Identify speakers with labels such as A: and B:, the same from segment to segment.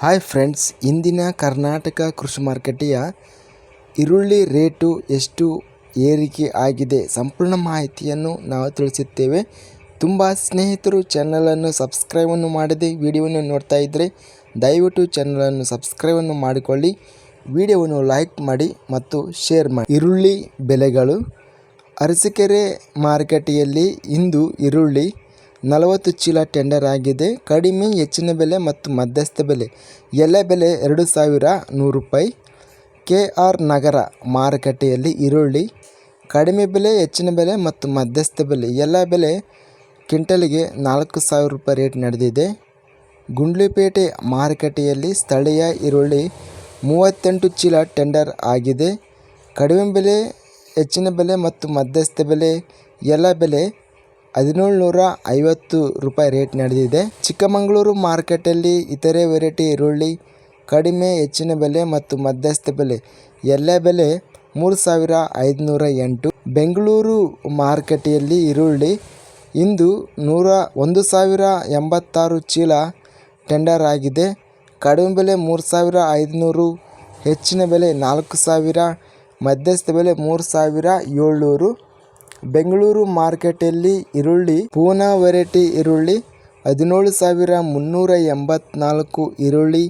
A: Hi friends ಇಂದಿನ ಕರ್ನಾಟಕ ಕೃಷಿ ಮಾರುಕಟ್ಟೆಯ ಈರುಳ್ಳಿ ರೇಟು ಎಷ್ಟು ಏರಿಕೆ ಆಗಿದೆ ಸಂಪೂರ್ಣ ಮಾಹಿತಿಯನ್ನು ನಾವು ತಿಳಿಸುತ್ತೇವೆ. ತುಂಬ ಸ್ನೇಹಿತರು ಚಾನಲನ್ನು ಸಬ್ಸ್ಕ್ರೈಬನ್ನು ಮಾಡದೆ ವಿಡಿಯೋವನ್ನು ನೋಡ್ತಾ ಇದ್ದರೆ ದಯವಿಟ್ಟು ಚಾನಲನ್ನು ಸಬ್ಸ್ಕ್ರೈಬನ್ನು ಮಾಡಿಕೊಳ್ಳಿ. ವಿಡಿಯೋವನ್ನು ಲೈಕ್ ಮಾಡಿ ಮತ್ತು ಶೇರ್ ಮಾಡಿ. ಈರುಳ್ಳಿ ಬೆಲೆಗಳು ಅರಸಿಕೆರೆ ಮಾರುಕಟ್ಟೆಯಲ್ಲಿ ಇಂದು ಈರುಳ್ಳಿ ನಲವತ್ತು ಚೀಲ ಟೆಂಡರ್ ಆಗಿದೆ. ಕಡಿಮೆ, ಹೆಚ್ಚಿನ ಬೆಲೆ ಮತ್ತು ಮಧ್ಯಸ್ಥ ಬೆಲೆ. ಎಲೆ ಬೆಲೆ ಎರಡು ಸಾವಿರ ನೂರು ರೂಪಾಯಿ. ಕೆ ಆರ್ ನಗರ ಮಾರುಕಟ್ಟೆಯಲ್ಲಿ ಈರುಳ್ಳಿ. ಕಡಿಮೆ ಬೆಲೆ, ಹೆಚ್ಚಿನ ಬೆಲೆ ಮತ್ತು ಮಧ್ಯಸ್ಥ ಬೆಲೆ. ಎಲ್ಲ ಬೆಲೆ ಕ್ವಿಂಟಲ್ಗೆ ನಾಲ್ಕು ಸಾವಿರ ರೂಪಾಯಿ ರೇಟ್ ನಡೆದಿದೆ. ಗುಂಡ್ಲಿಪೇಟೆ ಮಾರುಕಟ್ಟೆಯಲ್ಲಿ ಸ್ಥಳೀಯ ಈರುಳ್ಳಿ ಮೂವತ್ತೆಂಟು ಚೀಲ ಟೆಂಡರ್ ಆಗಿದೆ. ಕಡಿಮೆ ಬೆಲೆ, ಹೆಚ್ಚಿನ ಬೆಲೆ ಮತ್ತು ಮಧ್ಯಸ್ಥ ಬೆಲೆ. ಎಲ್ಲ ಬೆಲೆ ಹದಿನೇಳು ನೂರ ಐವತ್ತು ರೂಪಾಯಿ ರೇಟ್ ನಡೆದಿದೆ. ಚಿಕ್ಕಮಗಳೂರು ಮಾರ್ಕೆಟಲ್ಲಿ ಇತರೆ ವೆರೈಟಿ ಈರುಳ್ಳಿ, ಕಡಿಮೆ ಹೆಚ್ಚಿನ ಬೆಲೆ ಮತ್ತು ಮಧ್ಯಸ್ಥ ಬೆಲೆ, ಎಲ್ಲ ಬೆಲೆ ಮೂರು ಸಾವಿರ ಐದುನೂರ ಎಂಟು ಬೆಂಗಳೂರು ಮಾರುಕಟ್ಟೆಯಲ್ಲಿ ಈರುಳ್ಳಿ ಇಂದು ನೂರ ಒಂದು ಸಾವಿರ ಎಂಬತ್ತಾರು ಚೀಲ ಟೆಂಡರ್ ಆಗಿದೆ. ಕಡಿಮೆ ಬೆಲೆ ಮೂರು ಸಾವಿರ ಐದುನೂರು, ಹೆಚ್ಚಿನ ಬೆಲೆ ನಾಲ್ಕು ಸಾವಿರ, ಮಧ್ಯಸ್ಥ ಬೆಲೆ ಮೂರು ಸಾವಿರ ಏಳ್ನೂರು. ಬೆಂಗಳೂರು ಮಾರ್ಕೆಟಲ್ಲಿ ಈರುಳ್ಳಿ, ಪೂನಾ ವೆರೈಟಿ ಈರುಳ್ಳಿ, ಹದಿನೇಳು ಸಾವಿರ ಮುನ್ನೂರ ಎಂಬತ್ನಾಲ್ಕು ಈರುಳ್ಳಿ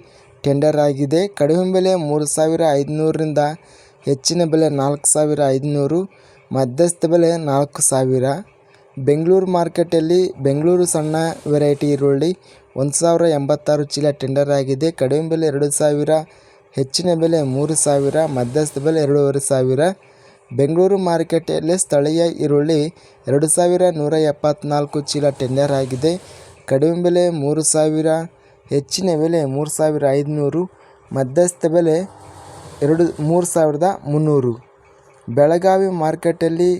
A: ಟೆಂಡರ್ ಆಗಿದೆ. ಕಡಿಮೆ ಬೆಲೆ ಮೂರು ಸಾವಿರ ಐದುನೂರರಿಂದ ಹೆಚ್ಚಿನ ಬೆಲೆ ನಾಲ್ಕು ಸಾವಿರ ಐದುನೂರು, ಮಧ್ಯಸ್ಥ ಬೆಲೆ ನಾಲ್ಕು ಸಾವಿರ. ಬೆಂಗಳೂರು ಮಾರ್ಕೆಟಲ್ಲಿ ಬೆಂಗಳೂರು ಸಣ್ಣ ವೆರೈಟಿ ಈರುಳ್ಳಿ ಒಂದು ಸಾವಿರ ಎಂಬತ್ತಾರು ಚೀಲ ಟೆಂಡರ್ ಆಗಿದೆ. ಕಡಿಮೆ ಬೆಲೆ ಎರಡು ಸಾವಿರ, ಹೆಚ್ಚಿನ ಬೆಲೆ ಮೂರು ಸಾವಿರ, ಮಧ್ಯಸ್ಥ ಬೆಲೆ ಎರಡೂವರೆ ಸಾವಿರ. ಬೆಂಗಳೂರು ಮಾರುಕಟ್ಟೆಯಲ್ಲಿ ಸ್ಥಳೀಯ ಈರುಳ್ಳಿ ಎರಡು ಸಾವಿರ ನೂರ ಎಪ್ಪತ್ನಾಲ್ಕು ಚೀಲ ಟೆಂಡರ್ ಆಗಿದೆ. ಕಡಿಮೆ ಬೆಲೆ ಮೂರು ಸಾವಿರ, ಹೆಚ್ಚಿನ ಬೆಲೆ ಮೂರು ಸಾವಿರ ಐದುನೂರು, ಮಧ್ಯಸ್ಥ ಬೆಲೆ ಎರಡು, ಮೂರು ಸಾವಿರದ ಮುನ್ನೂರು. ಬೆಳಗಾವಿ ಮಾರ್ಕೆಟಲ್ಲಿ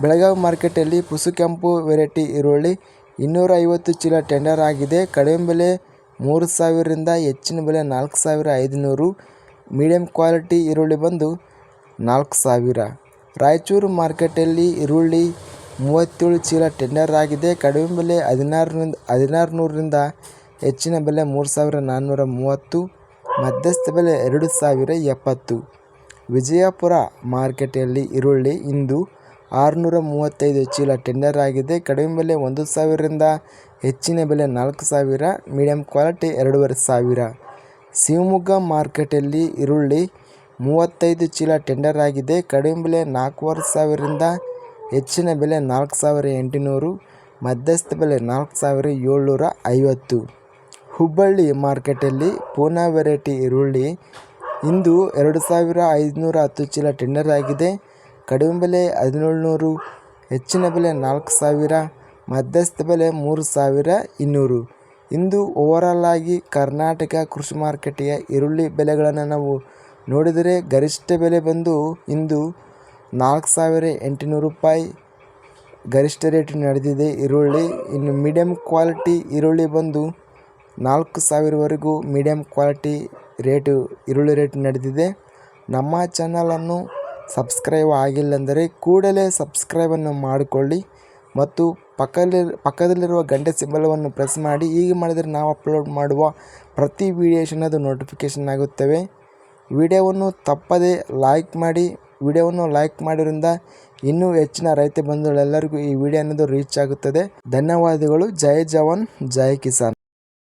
A: ಬೆಳಗಾವಿ ಮಾರ್ಕೆಟಲ್ಲಿ ಪುಸುಕೆಂಪು ವೆರೈಟಿ ಈರುಳ್ಳಿ ಇನ್ನೂರ ಐವತ್ತು ಚೀಲ ಟೆಂಡರ್ ಆಗಿದೆ. ಕಡಿಮೆ ಬೆಲೆ ಮೂರು ಸಾವಿರದಿಂದ ಹೆಚ್ಚಿನ ಬೆಲೆ ನಾಲ್ಕು ಸಾವಿರ ಐದುನೂರು. ಮೀಡಿಯಮ್ ಕ್ವಾಲಿಟಿ ಈರುಳ್ಳಿ ಬಂದು ನಾಲ್ಕು ಸಾವಿರ. ರಾಯಚೂರು ಮಾರ್ಕೆಟಲ್ಲಿ ಈರುಳ್ಳಿ ಮೂವತ್ತೇಳು ಚೀಲ ಟೆಂಡರ್ ಆಗಿದೆ. ಕಡಿಮೆ ಬೆಲೆ ಹದಿನಾರರಿಂದ ಹದಿನಾರು ನೂರರಿಂದ ಹೆಚ್ಚಿನ ಬೆಲೆ ಮೂರು ಸಾವಿರ ನಾನ್ನೂರ ಮೂವತ್ತು, ಮಧ್ಯಸ್ಥ ಬೆಲೆ ಎರಡು ಸಾವಿರ ಎಪ್ಪತ್ತು. ವಿಜಯಪುರ ಮಾರ್ಕೆಟಲ್ಲಿ ಈರುಳ್ಳಿ ಇಂದು ಆರುನೂರ ಮೂವತ್ತೈದು ಚೀಲ ಟೆಂಡರ್ ಆಗಿದೆ. ಕಡಿಮೆ ಬೆಲೆ ಒಂದು ಸಾವಿರದಿಂದ ಹೆಚ್ಚಿನ ಬೆಲೆ ನಾಲ್ಕು ಸಾವಿರ, ಮೀಡಿಯಂ ಕ್ವಾಲಿಟಿ ಎರಡೂವರೆ ಸಾವಿರ. ಶಿವಮೊಗ್ಗ ಮಾರ್ಕೆಟಲ್ಲಿ ಈರುಳ್ಳಿ ಮೂವತ್ತೈದು ಚೀಲ ಟೆಂಡರ್ ಆಗಿದೆ. ಕಡಿಮೆ ಬೆಲೆ ನಾಲ್ಕೂವರೆ ಸಾವಿರದಿಂದ ಹೆಚ್ಚಿನ ಬೆಲೆ ನಾಲ್ಕು ಸಾವಿರ ಎಂಟುನೂರು, ಮಧ್ಯಸ್ಥ ಬೆಲೆ ನಾಲ್ಕು ಸಾವಿರ ಏಳ್ನೂರ ಐವತ್ತು. ಹುಬ್ಬಳ್ಳಿ ಮಾರ್ಕೆಟಲ್ಲಿ ಪೂನಾ ವೆರೈಟಿ ಈರುಳ್ಳಿ ಇಂದು ಎರಡು ಸಾವಿರ ಐದುನೂರ ಹತ್ತು ಚೀಲ ಟೆಂಡರ್ ಆಗಿದೆ. ಕಡಿಮೆ ಬೆಲೆ ಹದಿನೇಳ್ನೂರು, ಹೆಚ್ಚಿನ ಬೆಲೆ ನಾಲ್ಕು ಸಾವಿರ, ಮಧ್ಯಸ್ಥ ಬೆಲೆ ಮೂರು ಸಾವಿರ ಇನ್ನೂರು. ಇಂದು ಓವರಾಲ್ ಆಗಿ ಕರ್ನಾಟಕ ಕೃಷಿ ಮಾರುಕಟ್ಟೆಯ ಈರುಳ್ಳಿ ಬೆಲೆಗಳನ್ನು ನಾವು ನೋಡಿದರೆ ಗರಿಷ್ಠ ಬೆಲೆ ಬಂದು ಇಂದು ನಾಲ್ಕು ಸಾವಿರ ಎಂಟುನೂರು ರೂಪಾಯಿ. ಗರಿಷ್ಠ ರೇಟ್ ನಡೆದಿದೆ ಈರುಳ್ಳಿ. ಇನ್ನು ಮೀಡಿಯಂ ಕ್ವಾಲಿಟಿ ಈರುಳ್ಳಿ ಬಂದು ನಾಲ್ಕು ಸಾವಿರವರೆಗೂ ಮೀಡಿಯಂ ಕ್ವಾಲಿಟಿ ರೇಟು, ಈರುಳ್ಳಿ ರೇಟ್ ನಡೆದಿದೆ. ನಮ್ಮ ಚಾನಲನ್ನು ಸಬ್ಸ್ಕ್ರೈಬ್ ಆಗಿಲ್ಲಂದರೆ ಕೂಡಲೇ ಸಬ್ಸ್ಕ್ರೈಬನ್ನು ಮಾಡಿಕೊಳ್ಳಿ ಮತ್ತು ಪಕ್ಕದಲ್ಲಿ, ಪಕ್ಕದಲ್ಲಿರುವ ಗಂಟೆ ಸಿಂಬಲವನ್ನು ಪ್ರೆಸ್ ಮಾಡಿ. ಹೀಗೆ ಮಾಡಿದರೆ ನಾವು ಅಪ್ಲೋಡ್ ಮಾಡುವ ಪ್ರತಿ ವೀಡಿಯೇಷನ್ ಅದು ನೋಟಿಫಿಕೇಷನ್ ಆಗುತ್ತವೆ. ವಿಡಿಯೋವನ್ನು ತಪ್ಪದೇ ಲೈಕ್ ಮಾಡಿ, ವಿಡಿಯೋವನ್ನು ಲೈಕ್ ಮಾಡೋದ್ರಿಂದ ಇನ್ನೂ ಹೆಚ್ಚಿನ ರೈತ ಬಂಧುಗಳೆಲ್ಲರಿಗೂ ಈ ವಿಡಿಯೋ ಅನ್ನೋದು ರೀಚ್ ಆಗುತ್ತದೆ. ಧನ್ಯವಾದಗಳು. ಜೈ ಜವಾನ್, ಜೈ ಕಿಸಾನ್.